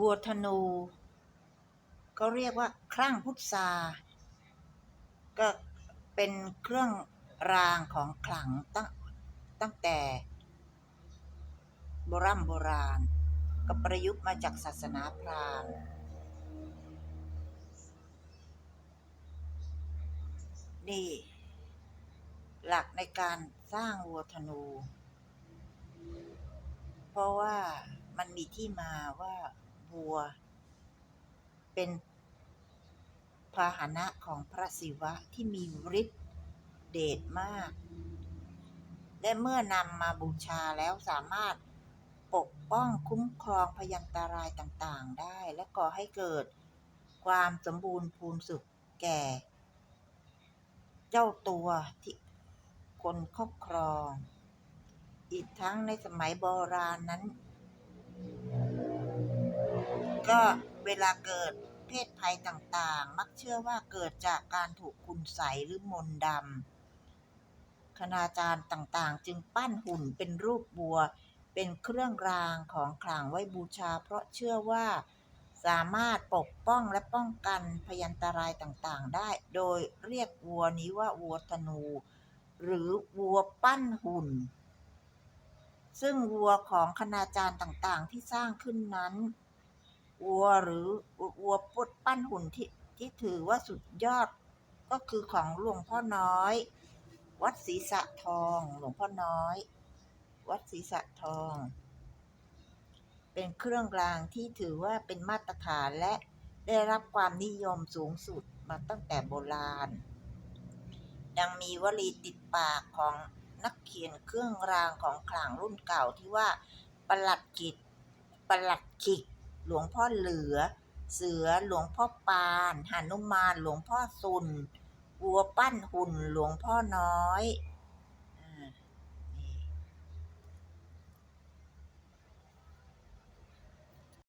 วัวธนูก็เรียกว่าครั่งพุทธาก็เป็นเครื่องรางของขลังตั้งตั้งแต่โบรโบราณ ก็ประยุกต์มาจากศาสนาพราหมณ์นี่ หลักในการสร้างวัวธนู เพราะว่ามันมีที่มาว่า วัว เป็นพาหนะของพระศิวะที่มีฤทธิ์เดชมาก และเมื่อนำมาบูชาแล้วสามารถปกป้องคุ้มครองพยันตรายต่างๆได้ และก่อให้เกิดความสมบูรณ์พูนสุขแก่ เจ้าตัวที่คนครอบครอง อีกทั้งในสมัยโบราณนั้น ก็เวลาเกิดเพศภัยต่างๆ มักเชื่อว่าเกิดจากการถูกคุณใสหรือมนต์ดำคณาจารย์ต่างๆ จึงปั้นหุ่นเป็นรูปบัว เป็นเครื่องรางของขลังไว้บูชา เพราะเชื่อว่าสามารถปกป้องและป้องกันพยันตรายต่างๆ ได้ โดยเรียกวัวนี้ว่าวัวธนู หรือวัวปั้นหุ่น ซึ่งวัวของคณาจารย์ต่างๆ ที่สร้างขึ้นนั้น วัวหรือวัวปุดปั้นหุ่นที่ที่ถือว่าสุดยอด ก็คือของหลวงพ่อน้อย วัดศรีสะทองหลวงพ่อน้อย วัดศรีสะทอง เป็นเครื่องรางที่ถือว่าเป็นมาตรฐานและได้รับความนิยมสูงสุดมาตั้งแต่โบราณ ยังมีวลีติดปากของนักเขียนเครื่องรางของขลังรุ่นเก่าที่ว่าประหลัดกิจประหลัดขิก หลวงพ่อเหลือ เสือหลวงพ่อปานหานุมาน หลวงพ่อซุนวัวปั้นหุ่นหลวงพ่อน้อย